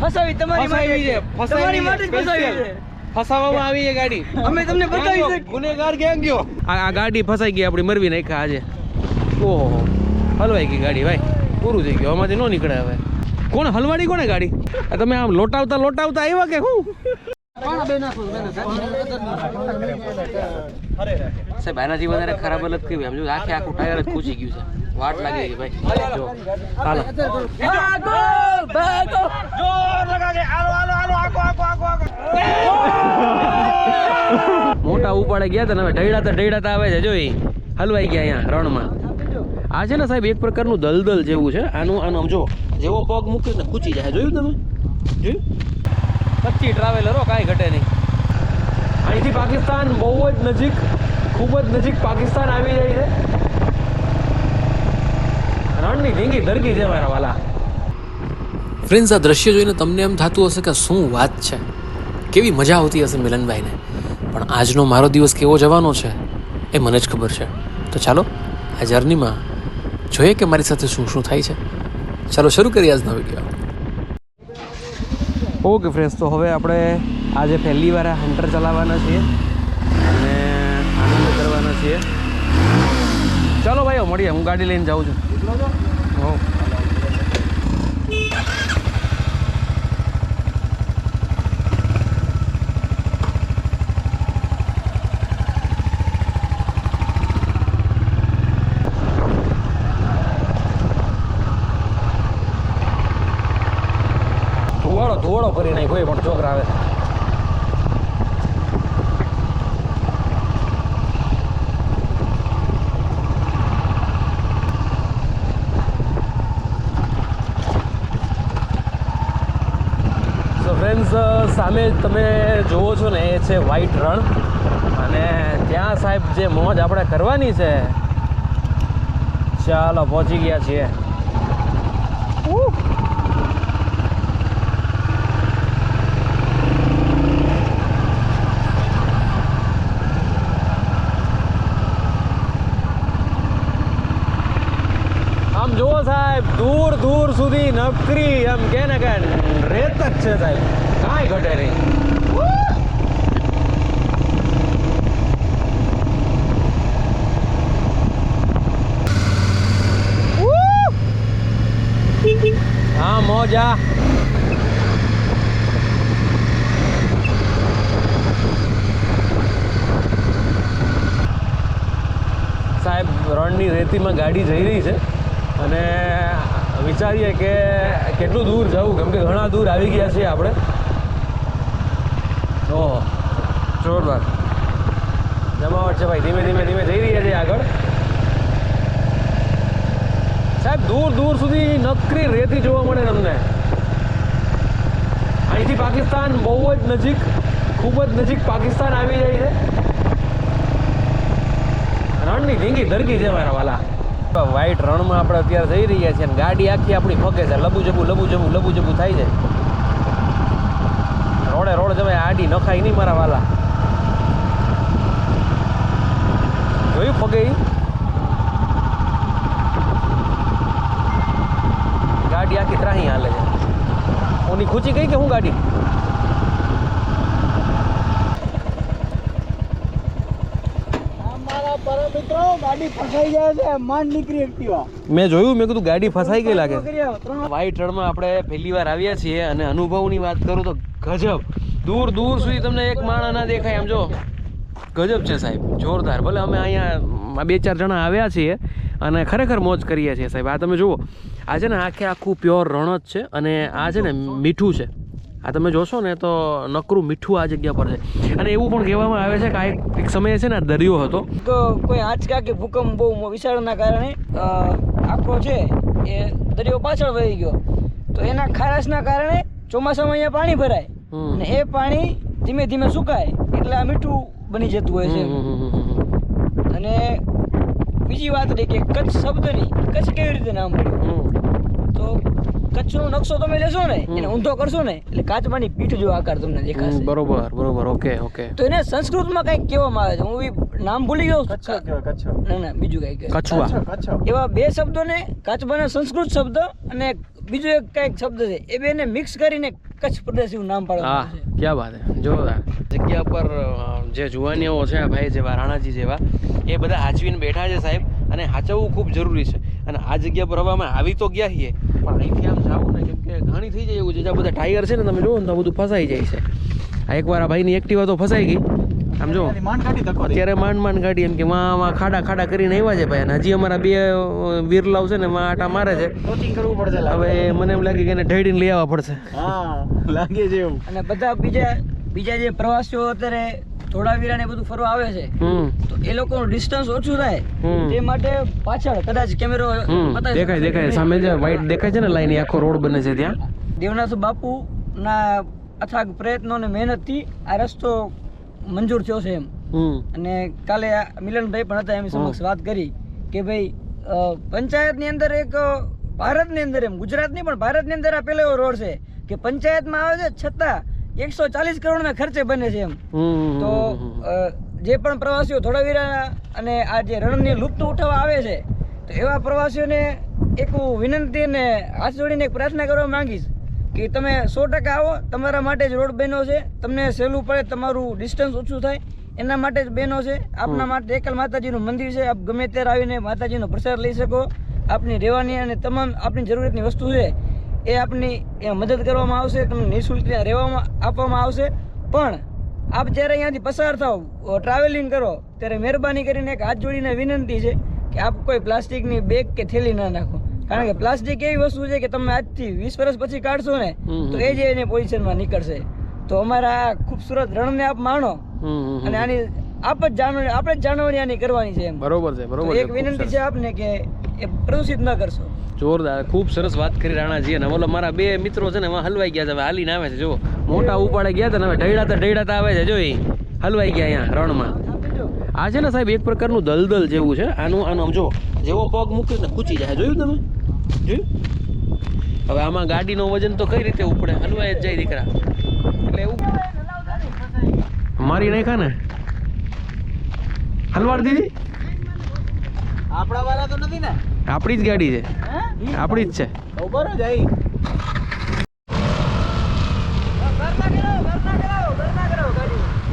ગાડી ફસાવી તમારી ફસાવી છે તમારી માટે જ ફસાવી છે. ફસાવવામાં આવી છે ગાડી. અમે તમને બતાવી છે ગુનેગાર ક્યાં ગયો? આ ગાડી ફસાઈ ગઈ આપણી મરવી નાખ્યા આજે. ઓહો. હલવાઈ ગઈ ગાડી ભાઈ. પૂરું થઈ ગયું આમાંથી ન નીકળે હવે. કોણ હલવાડી કોને ગાડી? આ તમે આમ લોટાવતા લોટાવતા આવ્યા કે શું સાહેબ આનાથી વધારે ખરાબ હાલત કેવી? આમ જો આખે આખું ટાયર જ ખૂચી ગયું છે. વાટ લાગી ગઈ ભાઈ. જો. હાલો. મોટા ઉપાડે ગયા હતા ને હવે ઢળાતા ઢળાતા આવે છે જોઈ હલવાઈ ગયા અહીંયા રણમાં. આ છે ને સાહેબ એક પ્રકારનું દલદલ જેવું છે. આનું આનું આમ જો જેવો પગ મૂકીશ ને ખૂચી જાય. જોયું તમે? જોયું? કચ્ચી ટ્રાવેલરો કાંઈ ઘટે નહીં. અહીંથી પાકિસ્તાન બહુ જ નજીક ખૂબ જ નજીક પાકિસ્તાન આવી જાય છે. રણની ધીંગી ધરકી જવાના વાલા. ફ્રેન્ડ્સ આ દ્રશ્ય જોઈને તમને એમ થતું હશે કે શું વાત છે? કેવી મજા આવતી હશે મિલનભાઈને. પણ આજનો મારો દિવસ કેવો જવાનો છે એ મને જ ખબર છે. તો ચાલો આ જર્નીમાં જોઈએ કે મારી સાથે શું શું થાય છે. ચાલો શરૂ કરીએ આજનો વીડિયો. ઓકે ફ્રેન્ડ્સ તો હવે આપણે આજે પહેલી વાર આ હન્ટર ચલાવવાના છીએ અને આનંદ કરવાના છીએ. ચાલો ભાઈઓ, મળીએ. હું ગાડી લઈને જાઉં છું. હો. ધુવાડો ધોવાળો કરી નાખ્યો પણ છોકરા આવે. ફ્રેન્ડ્સ સામે તમે જુઓ છો ને, એ છે વ્હાઈટ રણ અને ત્યાં સાહેબ જે મોજ આપણે કરવાની છે, ચાલો પહોંચી ગયા છીએ. આમ જુઓ સાહેબ દૂર દૂર સુધી નકરી એમ કે ને કે રેત જ છે સાહેબ. ઘટે નહીં હા, મોજા. સાહેબ, રણની રેતીમાં ગાડી જઈ રહી છે અને વિચારીએ કે કેટલું દૂર જવું? કેમ કે ઘણા દૂર આવી ગયા છીએ આપણે. ઓહો, જોરદાર. જમાવટ છે ભાઈ, ધીમે ધીમે ધીમે જઈ રહ્યા છે આગળ. સાહેબ, દૂર દૂર સુધી નકરી રેતી જોવા મળે તમને. અહીંથી પાકિસ્તાન બહુ જ નજીક, ખૂબ જ નજીક પાકિસ્તાન આવી જાય છે. રણની ધીંગી ધરકી છે મારા વાલા. વ્હાઈટ રણમાં આપણે અત્યારે જઈ રહ્યા છીએ અને ગાડી આખી આપણી ફકે છે. લબુ જબુ લબુ જબુ લબુ જબુ થાય છે. રોડે રોડ જવાય આડી નખાય નહીં મારા વાલા. જોયું પગે ગાડી આખી ત્રાહી હાલે છે. ઓની ખૂચી ગઈ કે હું ગાડી મારા પરમ મિત્રો ગાડી ફસાઈ જાય છે માંડ નીકળી એક્ટિવા. મેં જોયું મેં કીધું ગાડી ફસાઈ ગઈ લાગે. વ્હાઈટ રણમાં આપણે પહેલી વાર આવ્યા છીએ અને અનુભવની વાત કરું તો ગજબ. દૂર દૂર સુધી તમને એક માણા ના દેખાય આમ જો. ગજબ છે સાહેબ જોરદાર. ભલે અમે અહીંયા બે ચાર જણા આવ્યા છીએ અને ખરેખર મોજ કરીએ છીએ સાહેબ. આ તમે જુઓ આ છે ને આખે આખું પ્યોર રણ જ છે અને આ છે ને મીઠું છે. આ તમે જોશો ને તો નકરું મીઠું આ જગ્યા પર છે. અને એવું પણ કહેવામાં આવે છે કે આ એક સમયે છે ને દરિયો હતો. તો કોઈ આંચકા કે ભૂકંપ બહુ વિશાળના કારણે આખો છે એ દરિયો પાછળ વહી ગયો. તો એના ખારાશના કારણે ચોમાસામાં અહીંયા પાણી ભરાય. અને એ પાણી ધીમે ધીમે સુકાય. એટલે આ મીઠું બની જતું હોય છે. અને બીજી વાત રહી કે કચ્છ શબ્દની કચ્છ કેવી રીતે નામ પડ્યું. તો કચ્છનો નકશો તમે લેશો ને એને ઊંધો કરશો ને એટલે કાચબાની પીઠ જો આકાર તમને દેખાશે. બરોબર બરોબર ઓકે ઓકે. તો એને સંસ્કૃતમાં કંઈક કહેવામાં આવે છે. હું નામ ભૂલી ગયો. ના ના બીજું કંઈક કચ્છવા એવા બે શબ્દોને કાચબાના સંસ્કૃત શબ્દ અને બીજો એક કંઈક શબ્દ છે એ બેને મિક્સ કરીને કચ્છ પ્રદેશ એવું નામ હા પાડવાનું છે. ક્યાં વાત જોરદાર જગ્યા પર જે જુવાનીઓ છે ભાઈ જેવા રાણાજી જેવા એ બધા હાચવીને બેઠા છે સાહેબ અને હાચવવું ખૂબ જરૂરી છે. અને આ જગ્યા પર હવે અમે આવી તો ગયા છીએ પણ અહીંથી આમ જાવું ને કેમ કે ઘાણી થઈ જાય એવું છે. જ્યાં બધા ટાયર છે ને તમે જુઓ ને તો બધું ફસાઈ જાય છે. આ એકવાર આ ભાઈની એક્ટિવા તો ફસાઈ ગઈ. આમ જો અત્યારે માંડ માંડ ગાડી એમ કે માં માં ખાડા ખાડા કરીને આવ્યા છે ભાઈ. અને હજી અમારા બે વિરલાવ છે ને માં આટા મારે છે. કરવું પડશે હવે મને એમ લાગે કે એને ઢળીને લઈ આવવા પડશે. હા લાગે છે એવું. અને બધા બીજા બીજા જે પ્રવાસીઓ અત્યારે ધોળાવીરા ને બધું ફરવા આવે છે તો એ લોકોનું ડિસ્ટન્સ ઓછું થાય. તે માટે પાછળ કદાચ કેમેરો દેખાય દેખાય. સામે જે વાઈટ દેખાય છે ને લાઈન આખો રોડ બને છે ત્યાં. દેવનાથ બાપુ ના અથાગ પ્રયત્નો અને મહેનતથી આ રસ્તો મંજૂર થયો છે એમ. અને કાલે મિલનભાઈ પણ હતા એમની સમક્ષ વાત કરી કે ભાઈ પંચાયતની અંદર એક ભારત ભારતની અંદર એમ ગુજરાતની પણ ભારતની અંદર આ પેલો એવો રોડ છે કે પંચાયતમાં આવે છે છતાં એકસો ચાલીસ કરોડના ખર્ચે બને છે એમ. તો જે પણ પ્રવાસીઓ ધોળાવીરા અને આ જે રણની લુપ્ત ઉઠાવવા આવે છે તો એવા પ્રવાસીઓને એક હું વિનંતી અને હાથ જોડીને એક પ્રાર્થના કરવા માંગીશ કે તમે સો ટકા આવો તમારા માટે જ રોડ બન્યો છે તમને સહેલું પડે તમારું ડિસ્ટન્સ ઓછું થાય એના માટે જ બહેનો છે આપના માટે એકલ માતાજીનું મંદિર છે આપ ગમે ત્યારે આવીને માતાજીનો પ્રસાદ લઈ શકો આપની રહેવાની અને તમામ આપની જરૂરિયાતની વસ્તુ છે એ આપની એ મદદ કરવામાં આવશે તમને નિઃશુલ્ક ત્યાં રહેવામાં આપવામાં આવશે. પણ આપ જ્યારે અહીંયાથી પસાર થાવ ટ્રાવેલિંગ કરો ત્યારે મહેરબાની કરીને એક હાથ જોડીને વિનંતી છે કે આપ કોઈ પ્લાસ્ટિકની બેગ કે થેલી ના નાખો. કારણ કે પ્લાસ્ટિક એવી વસ્તુ છે કે તમે આજથી વીસ વર્ષ પછી કાઢશો ને તો એ જ એની પોઝિશનમાં નીકળશે. તો અમારા આ ખૂબસૂરત રણને આપ માણો અને આની આપ જ જાણવાની આપણે જાણવાની કરવાની છે એમ. બરોબર છે બરોબર એક વિનંતી છે આપને કે એ પ્રદૂષિત ન કરશો. જોરદાર ખૂબ સરસ વાત કરી રાણાજી. અને ઓલો મારા બે મિત્રો છે ને એમાં હલવાઈ ગયા છે. હવે હાલીને આવે છે જો મોટા ઉપાડે ગયા હતા ને હવે ઢળાતા ઢળાતા આવે છે જો એ હલવાઈ ગયા અહીંયા રણમાં. આ છે ને સાહેબ એક પ્રકારનું દલદલ જેવું છે. આનું આનું આમ જો જેવો પગ મૂક્યો ને ખૂચી જાય. જોયું તમે? જોયું? હવે આમાં ગાડીનો વજન તો કઈ રીતે ઉપડે? હલવાઈ જ જાય દીકરા. એટલે એવું. મારી નાખ્યા ને? હલવાડ દીદી? આપણા વાળા તો નથી ને? આપણી જ ગાડી છે. આપણી જ છે. ખબર જ આવી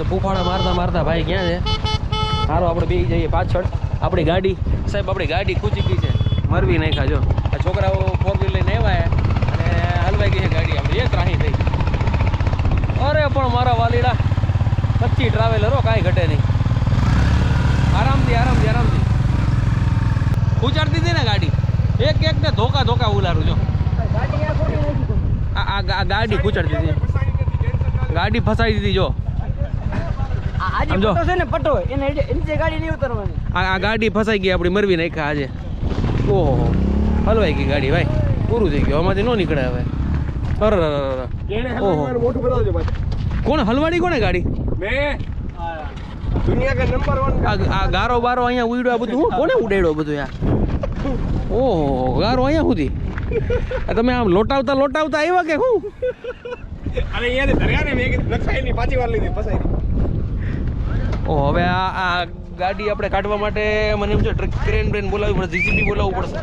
ફૂફાડા મારતા મારતા ભાઈ ક્યાં છે? સારું આપણે બે જઈએ પાછળ. આપણી ગાડી સાહેબ આપણી ગાડી ખૂચી ગઈ છે. મરવી નાખ્યા જો. આ છોકરાઓ ફોર વ્હીલ લઈને આવ્યા અને હલવાઈ ગઈ છે ગાડી આપણી. એક રાહી થઈ. અરે પણ મારા વાલીડા. કચ્ચી ટ્રાવેલરો કાંઈ ઘટે નહીં. આરામથી આરામથી આરામથી. ખૂચાડતી હતી ને ગાડી? એક એક ને ધોકા ધોકા ઉલારું જો. આ ગાડી ખૂચાડતી હતી. ગાડી ફસાઈ દીધી જો. આજે સમજો. છે ને પટ્ટો એને નીચે- નીચે ગાડી નહીં ઉતરવાની. આ ગાડી ફસાઈ ગઈ આપણી મરવી નાખ્યા આજે. ઓહો. હલવાઈ ગઈ ગાડી ભાઈ. પૂરું થઈ ગયું. આમાંથી ન નીકળે હવે. અરે. ઓહો. ભાઈ કોણ? હલવાડી કોને ગાડી? મેં. દુનિયા કે નંબર 1 આ ગારો બારો અહીંયા ઉડ્યો બધું. કોને ઉડાડ્યો બધું યાર ઓહો ગારો અહીંયા સુધી? તમે આમ લોટાવતા લોટાવતા આવ્યા કે હું? અરે અહીંયા ધર્યા ને મેં નખાઈ પાછી વાર લીધી ફસાઈ ઓ હવે આ આ ગાડી આપણે કાઢવા માટે મને એમ છે ટ્રક ક્રેન બ્રેન બોલાવવી પડે જીસીબી બોલાવવું પડશે.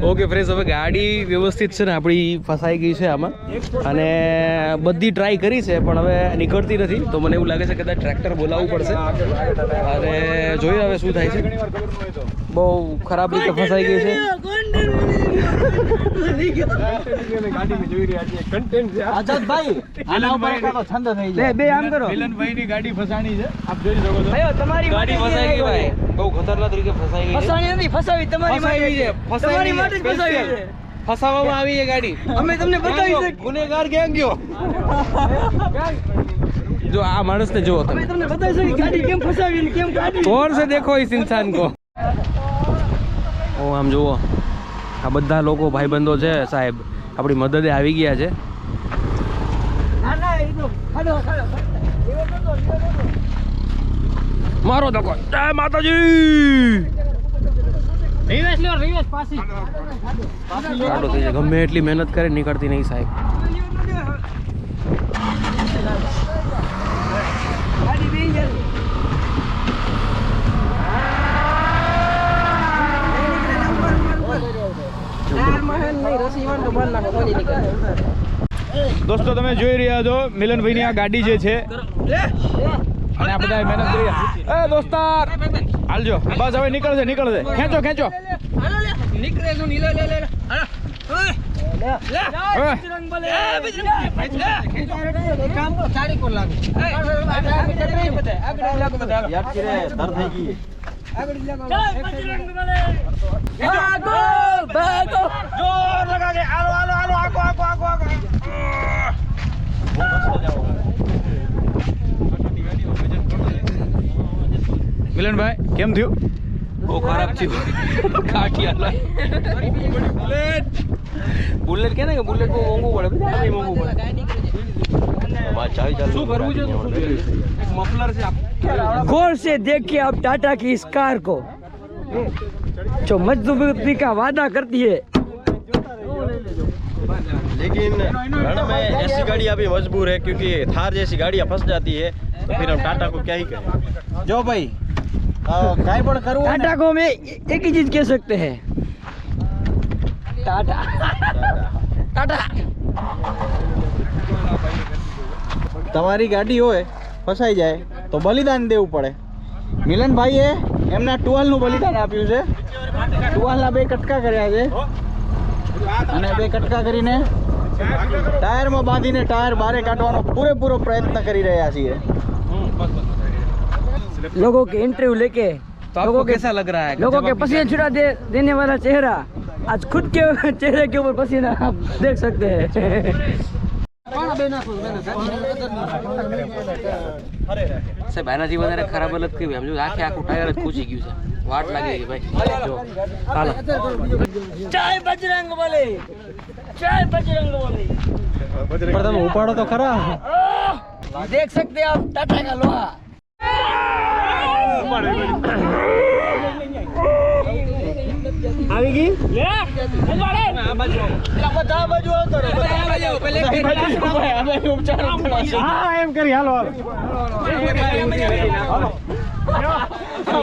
ઓકે ફ્રેન્ડ્સ હવે ગાડી વ્યવસ્થિત છે ને, આપણી ફસાઈ ગઈ છે આમાં. અને બધી ટ્રાય કરી છે, પણ હવે નીકળતી નથી. તો મને એવું લાગે છે કદાચ ટ્રેક્ટર બોલાવવું પડશે. અને જોઈએ હવે શું થાય છે. બહુ ખરાબ રીતે ફસાઈ ગઈ છે. ગુનેગાર ક્યાં જો આ માણસ ને જુઓ તમે. તમને બતાવી ગાડી કેમ ફસાવી કેમ કોણ છે દેખો ઇસ ઇન્સાન કો? ઓ આમ જુઓ. આ બધા લોકો ભાઈબંધો છે સાહેબ. આપણી મદદે આવી ગયા છે. મારો ધક્કો. જય માતાજી! ગમે એટલી મહેનત કરે નીકળતી નહીં સાહેબ ગાડી બેહી જશે. દોસ્તો, તમે જોઈ રહ્યા છો, મિલનભાઈની આ ગાડી જે છે. અને આ બધા મહેનત કરી એ દોસ્તાર, હાલજો. બસ, હવે નીકળશે નીકળશે. ખેંચો ખેંચો. હવે. મિલનભાઈ કેમ થયું બહુ ખરાબ થયું. કાઠિયાલા બુલેટ કે ને કે બુલેટ બહુ મોંઘું પડે? બધા મોંઘું પડે. શું કરવું છે? તો શું કરવું? એક મફલર છે આપ- गौर से देखिए आप टाटा की इस कार को जो मजबूती का वादा करती है लेकिन रण में ऐसी गाड़ी अभी मजबूर है क्योंकि थार जैसी गाड़ियाँ फंस जाती है तो फिर हम टाटा को क्या ही करें જો ભાઈ કાંઈ પણ કરવું હોય ને, टाटा को हम ए- एक ही चीज कह सकते हैं टाटा टाटा તમારી ગાડી હોય ફસાઈ જાય તો બલિદાન દેવું પડે મિલનભાઈએ એમના ટુવાલનું બલિદાન આપ્યું છે ટુવાલના બે કટકા કર્યા છે અને બે કટકા કરીને ટાયરમાં બાંધીને ટાયર બારે કાઢવાનો પૂરેપૂરો પ્રયત્ન કરી રહ્યા છીએ लोगों के इंटरव्यू लेके तो आपको लोगों के कैसा लग रहा है लोगों जब के आप- पसीने छुड़ा दे देने वाला चेहरा आज खुद के चेहरे के ऊपर पसीना आप देख सकते हैं સાહેબ આનાથી વધારે ખરાબ હાલત કેવી સમજો આખે આખું ટાયર જ ખૂચી ગયું છે વાટ લાગી ગઈ ભાઈ જો હાલો જય બજરંગ બોલે જય બજરંગ બોલે પર તમે ઉપાડો તો ખરા દેખ સકતે આપ ટાટા કા લોહા આવી ગઈ? લે આ બાજુ બધા બાજુ આવતો રે બધા બાજુ પેલે અમે ઉપચાર હા એમ કરી હાલો હાલો. હાલો. શું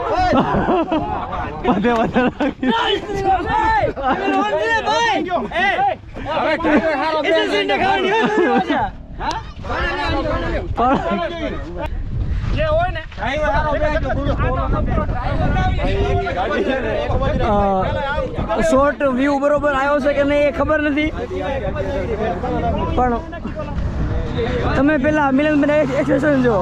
જગ્યા તો શોર્ટ વ્યૂ બરોબર આવ્યો છે કે નહીં એ ખબર નથી. પણ તમે પેલા મિલનભાઈ એક્સપ્રેશન જો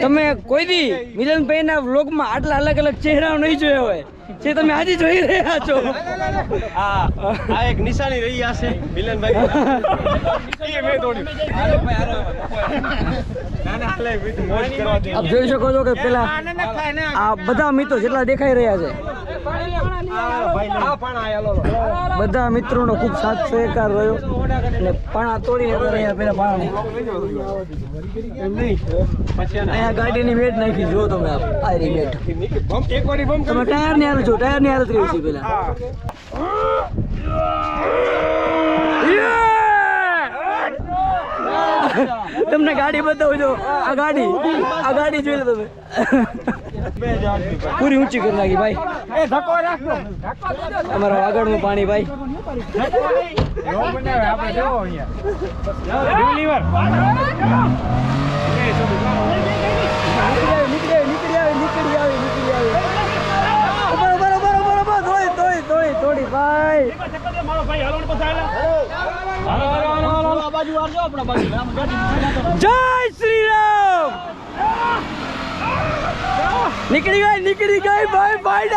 તમે કોઈ દી મિલનભાઈ ના વ્લોગમાં આટલા અલગ અલગ ચહેરા નહીં જોયા હોય. જે તમે આજે જોઈ રહ્યા છો. આ આ એક નિશાની રહી હશે મિલનભાઈ. આપ જોઈ શકો છો કે પેલા આ બધા મિત્રો જેટલા દેખાઈ રહ્યા છે. બધા મિત્રોનો ખૂબ સાથ સહકાર રહ્યો. અને પાણા તોડી અહીંયા પેલા પાણા. અહીંયા ગાડીની વેટ નાખી જો તમે આ રહી વેટ તમે ટાયરની હાલ છો ટાયરની હાલત કેવી છે પેલા. તમને ગાડી બતાવજો આ ગાડી આ ગાડી જોઈ લો તમે. પૂરી ઊંચી કરી નાખી ભાઈ. અમારા આગળનું પાણી ભાઈ. થોડી, ભાઈ જય શ્રી રામ! નીકળી ગઈ નીકળી ગઈ ભાઈ ભાઈ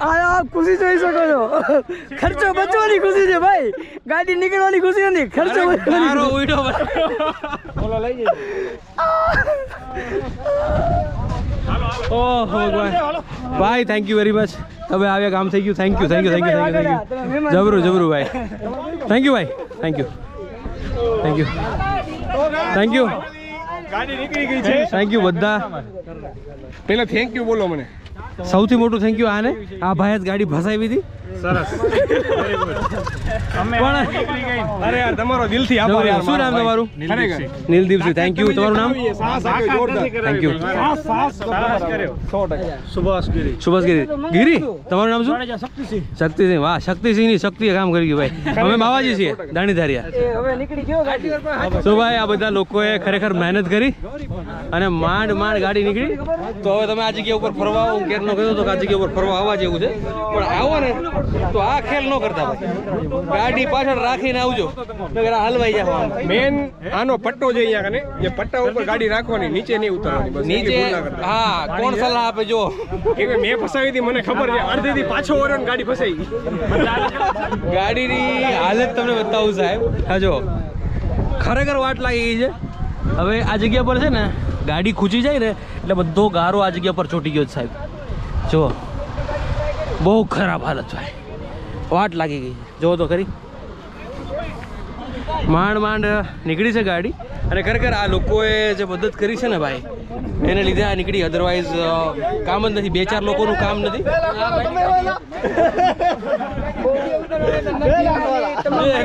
આ આપ ખુશી જોઈ શકો છો. ખર્ચો બચવાની ખુશી છે ભાઈ. ગાડી નીકળવાની ખુશી નથી ખર્ચો બચવાની મારો લઈ ઉઈડો ઓહો ભગવાન ભાઈ. થેન્ક યુ વેરી મચ હવે આવ્યા કામ થઈ ગયું. Thank you thank you thank you thank you thank you જબરું જબરું ભાઈ. થેન્ક યુ ભાઈ. Thank you thank you thank you ગાડી નીકળી ગઈ છે. થેન્ક યુ બધા. પેલા થેન્ક યુ બોલો મને. સૌથી મોટું થેન્ક યુ આને. આ ભાઈ જ ગાડી ફસાવી હતી સરસ. અરે યાર તમારો દિલથી આભાર યાર શું નામ તમારું? નીલદીપસિંહ થેન્ક યુ તમારું નામ? થેન્ક યુ સાહસ સાહસ કર્યો 100% સુભાષ ગિરી ગીરી? ગીરી તમારું નામ શું? શક્તિસિંહ. વાહ શક્તિસિંહની શક્તિએ કામ કરી ગયું ભાઈ. અમે બાવાજી છીએ દાણીધારિયા. એ હવે નીકળી તો ભાઈ આ બધા લોકોએ ખરેખર મહેનત કરી અને માંડ માંડ ગાડી નીકળી. તો હવે તમે આ જગ્યા ઉપર ફરવા આવો હું ક્યારનો કહ્યું હતો કે આ જગ્યા ઉપર ફરવા આવવા જેવું છે. પણ આવો ને તો આ ખેલ ન કરતા ભાઈ. ગાડી પાછળ રાખીને આવજો. નગર હલવાઈ જાવ મેન આનો પટ્ટો છે અહીંયા કને જે પટ્ટા ઉપર ગાડી રાખવાની નીચે નહીં ઉતારવાની બસ નીચે. હા કોણ સલાહ આપે જો? કે મેં ફસાવી હતી મને ખબર છે અડધેથી પાછો ઓરન ગાડી ફસાઈ ગઈ. ગાડીની હાલત તમને બતાવું સાહેબ. હા જો. ખરેખર વાટ લાગી ગઈ છે. હવે આ જગ્યા પર છે ને ગાડી ખૂચી જાય ને એટલે બધો ગારો આ જગ્યા પર ચોટી ગયો સાહેબ. જો બહુ ખરાબ હાલત ભાઈ વાટ લાગી ગઈ. જુઓ તો ખરી. માંડ માંડ નીકળી છે ગાડી. અને ખરેખર આ લોકોએ જે મદદ કરી છે ને ભાઈ એને લીધે આ નીકળી. અધરવાઇઝ કામ જ નથી. બે ચાર લોકોનું કામ નથી.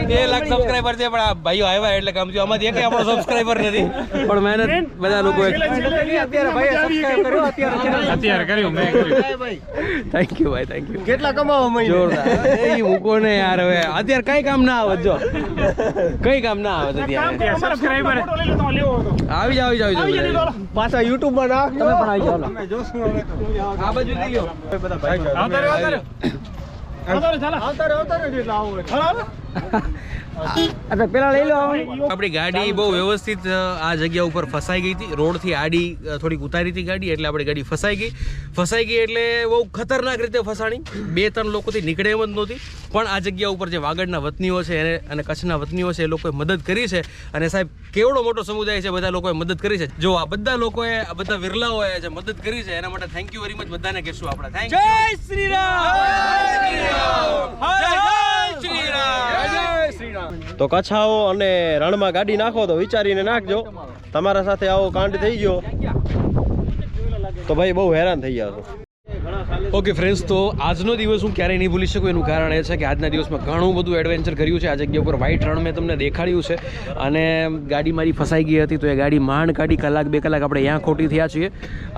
બે- લાખ સબસ્ક્રાઈબર છે પણ આ ભાઈઓ આવ્યા એટલે કામ થયું. આમાંથી એક આપણો સબસ્ક્રાઈબર નથી. પણ મહેનત બધા લોકો અત્યારે કર્યું મેં થેન્ક યુ ભાઈ થેન્ક યુ કેટલા કમાવો જોરદાર. એ મૂકો ને યાર હવે. અત્યારે કઈ કામ ના આવે જો. કઈ કામ ના આવે અત્યારે. સબસ્ક્રાઇબર આવી જાવ આવી જાવ આવી પાછા યુટ્યુબમાં નાખ તમે પણ આવી જાઓ. આ બાજુ લઈ લ્યો. આવતા રહો આવતા રહ્યો. આ તો પેલા લઈ લો. આપણી ગાડી બહુ વ્યવસ્થિત આ જગ્યા ઉપર ફસાઈ ગઈ હતી. રોડથી આડી થોડીક ઉતારી હતી ગાડી એટલે આપણી ગાડી ફસાઈ ગઈ. ફસાઈ ગઈ એટલે બહુ ખતરનાક રીતે ફસાણી. બે ત્રણ લોકોથી નીકળે એમ જ નહોતી. પણ આ જગ્યા ઉપર જે વાગડના વતનીઓ છે એને અને કચ્છના વતનીઓ છે એ લોકોએ મદદ કરી છે. અને સાહેબ કેવડો મોટો સમુદાય છે બધા લોકોએ મદદ કરી છે. જો આ બધા લોકોએ આ બધા વિરલાઓએ જે મદદ કરી છે એના માટે થેન્ક યુ વેરી મચ બધાને કહેશું આપણે. થેન્ક જય શ્રી રામ! જય શ્રી રામ! તો કચ્છાઓ અને રણમાં ગાડી નાખો તો વિચારીને નાખજો. તમારા સાથે આવો કાંડ થઈ ગયો. તો ભાઈ બહુ હેરાન થઈ ગયા છો. ઓકે ફ્રેન્ડ્સ તો આજનો દિવસ હું ક્યારેય નહીં ભૂલી શકું. એનું કારણ એ છે કે આજના દિવસમાં ઘણું બધું એડવેન્ચર કર્યું છે. આ જગ્યા ઉપર વ્હાઇટ રણ મેં તમને દેખાડ્યું છે. અને ગાડી મારી ફસાઈ ગઈ હતી, તો એ ગાડી માંડ કાઢી કલાક, બે કલાક આપણે અહીંયા ખોટી થયા છીએ.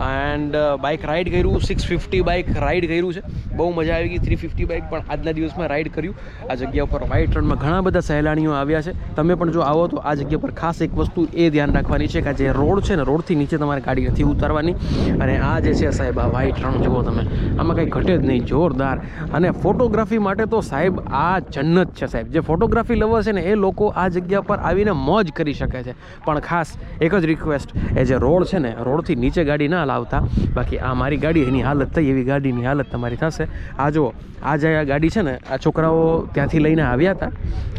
એન્ડ બાઇક રાઈડ કર્યું સિક્સ ફિફ્ટી બાઇક રાઈડ કર્યું છે. બહુ મજા આવી ગઈ થ્રી ફિફ્ટી બાઇક પણ આજના દિવસમાં રાઈડ કર્યું. આ જગ્યા ઉપર વ્હાઇટ રણમાં ઘણા બધા સહેલાણીઓ આવ્યા છે. તમે પણ જો આવો તો આ જગ્યા પર ખાસ એક વસ્તુ એ ધ્યાન રાખવાની છે કે જે રોડ છે ને, રોડથી નીચે તમારે ગાડી નથી ઉતારવાની. અને આ જે છે સાહેબ, આ વ્હાઇટ રણ જુઓ તમે. આમાં કંઈ ઘટે જ નહીં, જોરદાર. અને ફોટોગ્રાફી માટે તો સાહેબ આ જન્નત છે સાહેબ. જે ફોટોગ્રાફી લવર છે ને, એ લોકો આ જગ્યા પર આવીને મોજ કરી શકે છે. પણ ખાસ એક જ રિક્વેસ્ટ એ જે રોડ છે ને, રોડથી નીચે ગાડી ના લાવતા. બાકી આ મારી ગાડી, એની હાલત થઈ, એવી ગાડીની હાલત તમારી થશે. આ જુઓ, આ જે ગાડી છે ને, આ છોકરાઓ ત્યાંથી લઈને આવ્યા હતા.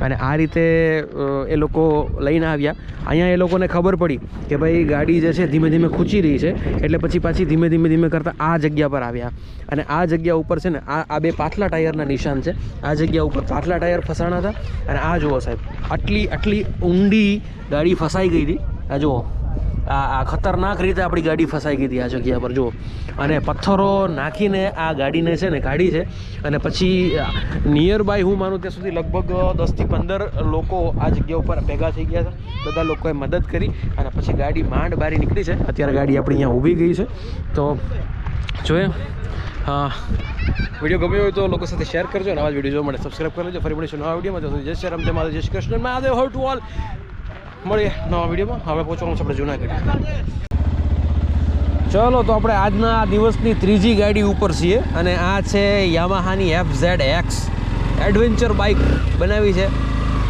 અને આ રીતે એ લોકો લઈને આવ્યા. અહીંયા એ લોકોને ખબર પડી કે ભાઈ, ગાડી જે છે ધીમે ધીમે ખૂંચી રહી છે. એટલે પછી પાછી ધીમે ધીમે ધીમે કરતાં આ જગ્યા પર આવ્યા. અને આ જગ્યા ઉપર છે ને આ આ બે પાછલા ટાયરના નિશાન છે. આ જગ્યા ઉપર પાછલા ટાયર ફસાણા હતા અને આ જુઓ સાહેબ, આટલી આટલી ઊંડી ગાડી ફસાઈ ગઈ હતી. આ જુઓ, આ આ ખતરનાક રીતે આપણી ગાડી ફસાઈ ગઈ હતી આ જગ્યા પર, જુઓ. અને પથ્થરો નાખીને આ ગાડીને છે ને કાઢી છે. અને પછી નિયર બાય હું માનું ત્યાં સુધી લગભગ દસથી પંદર લોકો આ જગ્યા ઉપર ભેગા થઈ ગયા હતા. બધા લોકોએ મદદ કરી અને પછી ગાડી માંડ બારી નીકળી છે. અત્યારે ગાડી આપણી અહીંયા ઊભી ગઈ છે. તો, જોઈએ. વીડિયો ગમ્યો હોય તો લોકો સાથે શેર કરજો અને આવા જ વીડિયો જોવા માટે સબસ્ક્રાઈબ કરી લેજો. ફરી મળીશું નવા વિડીયોમાં. જય શ્રી રામ જય માતા જય શ્રી કૃષ્ણ. મહાદેવ હર ટુ ઓલ. મળીએ નવા વિડીયોમાં. હવે પહોંચવાનું છે આપણે જુનાગઢ. ચલો તો આપણે આજના દિવસની ત્રીજી ગાડી ઉપર છીએ અને આ છે યામાહાની F Z X. Adventure bike બનાવી છે.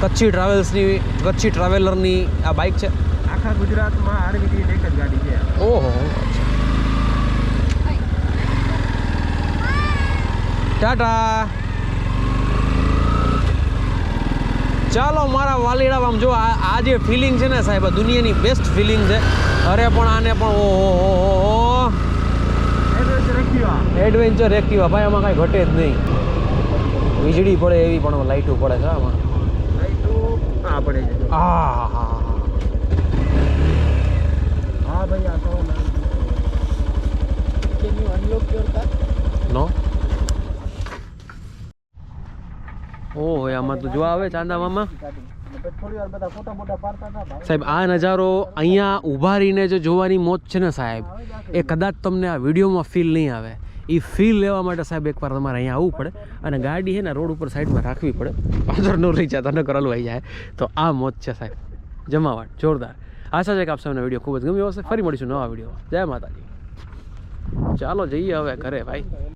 કચ્છી ટ્રાવેલ્સની કચ્છી ટ્રાવેલરની આ બાઇક છે. આખા ગુજરાતમાં આરવીની એક જ ગાડી છે. ઓહો. ટાટા. ચાલો મારા વાલીડા આમ જો આ આ જે ફિલિંગ છે ને સાહેબ આ દુનિયાની બેસ્ટ ફિલિંગ છે. અરે પણ આને પણ ઓહો એડવેન્ચર એક્ટિવા ભાઈ આમાં કાંઈ ઘટે જ નહીં. વીજળી પડે એવી પણ લાઇટો પડે છે આમાં હા પડે છે. હા હા હા ભાઈ આ તો નો ઓહો આમાં તો જોવા આવે ચાંદા સાહેબ, આ નજારો અહીંયા ઊભા રહીને જે જોવાની મોજ છે ને સાહેબ, એ કદાચ તમને આ વિડીયોમાં ફીલ નહીં આવે. એ ફીલ લેવા માટે સાહેબ એકવાર તમારે અહીંયા આવવું પડે અને ગાડી છે ને રોડ ઉપર સાઈડમાં રાખવી પડે. અંદર ન રહી જાય તને કરલું આવી જાય. તો આ મોજ છે સાહેબ. જમાવટ, જોરદાર. આશા છે કે આપ વીડિયો ખૂબ જ ગમ્યો હશે. ફરી મળીશું નવા વીડિયો જય માતાજી. ચાલો જઈએ હવે ઘરે, ભાઈ.